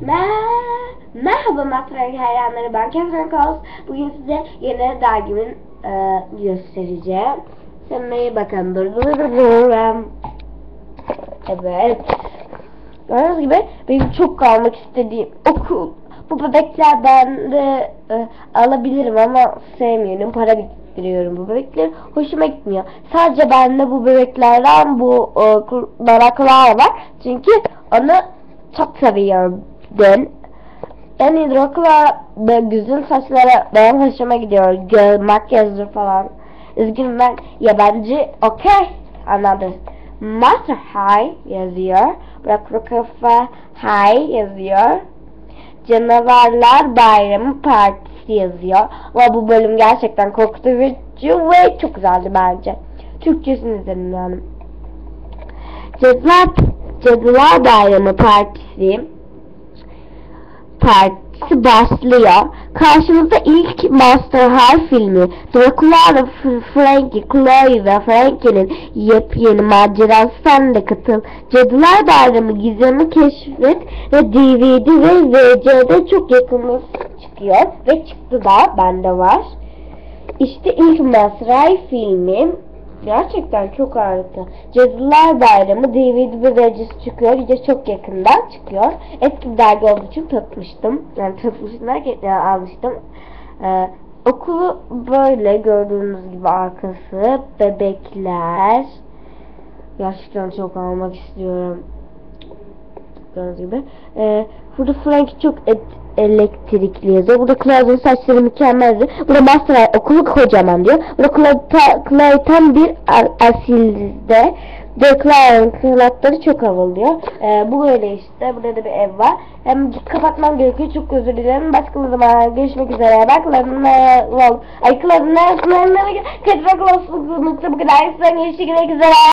Mer Merhaba Matrak hayranları ben Catherine Coles. Bugün size yeni dergimin e, göstereceğim. Sevmeyi bakın. Evet. Gördüğünüz gibi benim çok kalmak istediğim okul. Bu bebekler ben de e, alabilirim ama sevmiyorum. Para biriktiriyorum bu bebekler. Hoşuma gitmiyor. Sadece bende bu bebeklerden bu e, meraklar var. Çünkü onu çok seviyorum. Yani Dracula ve güzel saçları benim hoşuma gidiyor. Göz, makyajı falan. Üzgünüm ben yabancı okey anladım. Master High yazıyor. Dracula High yazıyor. Canavarlar Bayramı Partisi yazıyor. Ama bu bölüm gerçekten korkutucu ve çok güzeldi bence. Türkçesini izledim yani. Cadılar Bayramı Partisi partisi başlıyor. Karşımızda ilk Monster High filmi Dracula Frankie, Chloe ve Frankie'nin yepyeni macerası sen de katıl. Cadılar Bayramı gizemi keşfet ve DVD ve VC'de çok yakınız çıkıyor ve çıktı da bende var. İşte ilk Monster High filmi Gerçekten çok harika. Cadılar Bayramı DVD ve VC'si çıkıyor. Video çok yakından çıkıyor. Eski bir dergi olduğu için tutmuştum. Yani tutmuştum derken yani almıştım. Ee, okulu böyle gördüğünüz gibi arkası. Bebekler. Gerçekten çok almak istiyorum. Gördüğünüz gibi. Ee, burada Frank çok et, elektrikli yazıyor. Burada Claude'un saçları mükemmeldi. Burada Master okulu kocaman diyor. Burada Claude, Claude tam bir asilde. Ve Claude'un kılatları çok havalı diyor. Ee, bu öyle işte. Burada da bir ev var. Hem kapatmam gerekiyor. Çok özür dilerim. Başka zaman görüşmek üzere. Ben Claude'un Ay Claude'un neresinden Kaçmak olsun. Bu kadar. Görüşmek üzere.